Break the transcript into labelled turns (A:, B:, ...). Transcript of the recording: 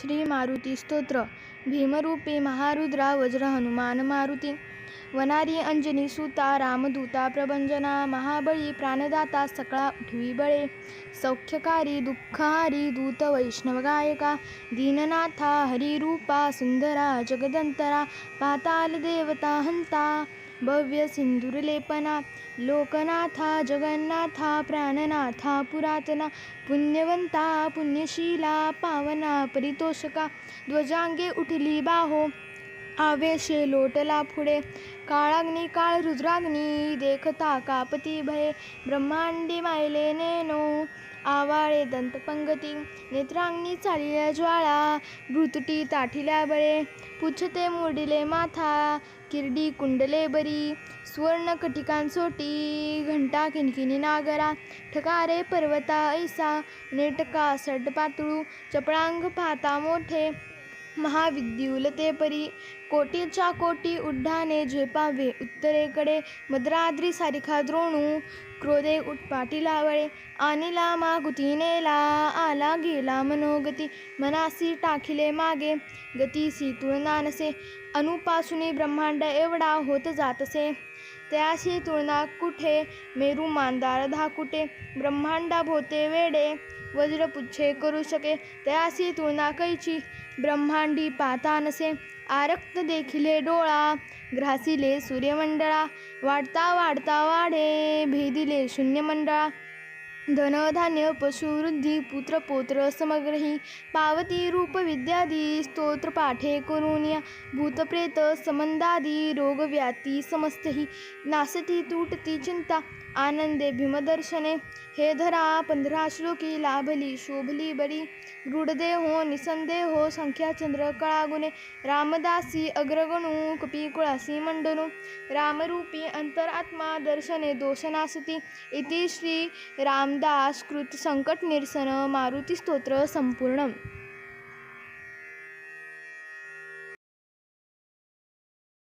A: श्री मारुती स्तोत्र. भीमरूपी महारुद्रा वज्र हनुमान मारुती. वनारी अंजनी सुता रामदूता प्रभंजना महाबळी प्राणदाता सकळा उठवी बळे. सौख्यकारी दुःखहारी दूत वैष्णव गायका. दीननाथा हरिरूपा सुंदरा जगदंतरा. पाताल देवता हंता. भव्य सिंदूरलेपना लोकनाथा जगन्नाथा प्राणनाथा पुरातना पुण्यवंता पुण्यशीला पावना परितोषका ध्वजांगे उठली बाहो आवेशे लोटला पुढे. काळाग्नी काळ रुद्राग्नी देखता कापती भये ब्रह्मांडी मायले नेनो आवाळे दंतपंगती नेत्रांगणी चालिल्या ज्वाळा भृतटी ताठिल्या बळे पुच्छते मोडिले माथा किरडी कुंडले बरी सुवर्ण कटिकांसोटी घंटा खिनखिनी नागरा ठकारे पर्वता ऐसा नेटका सड पातळू चपळांग पाहता मोठे महाविद्युलते परी कोटीच्या कोटी उड्डाणे झेपावे उत्तरेकडे मद्राद्री सारिखा द्रोणू क्रोधे उठपाटी लावळे आणिला मागुती नेला आला गेला मनोगती. मनासी टाकिले मागे. गतीसी तुळना नसे अनुपासुनी ब्रह्मांड एवढा होत जातसे. त्याशी तुळना कुठे? मेरू मांदार धाकुटे. ब्रह्मांडा भोते वेडे. वज्रपुच्छे करू शके. त्याशी तुळना कैची? ब्रह्मांडी पाता नसे आरक्त देखिले डोळा ग्रासिले सूर्यमंडळा वाढता वाढता वाढे भेदिले शून्यमंडळा. धनधान्य पशुवृद्धी पुत्रपौत्र समग्रही पावती रूप विद्यादी स्तोत्र पाठे या भूतप्रेत समंदादी रोगव्याती समस्तही नासती तुटती चिंता आनंदे भीमदर्शने। हे धरा पंधरा श्लोकी लाभली शोभली बरी हो, निसंदे हो संख्या चंद्र कळागुणे। रामदासी अग्रगणू कपिकुळासी मंडनू। रामरूपी अंतरात्मा दर्शने दोषनासती। इति श्री रामदास कृत संकट निरसन मारुती स्तोत्र संपूर्ण।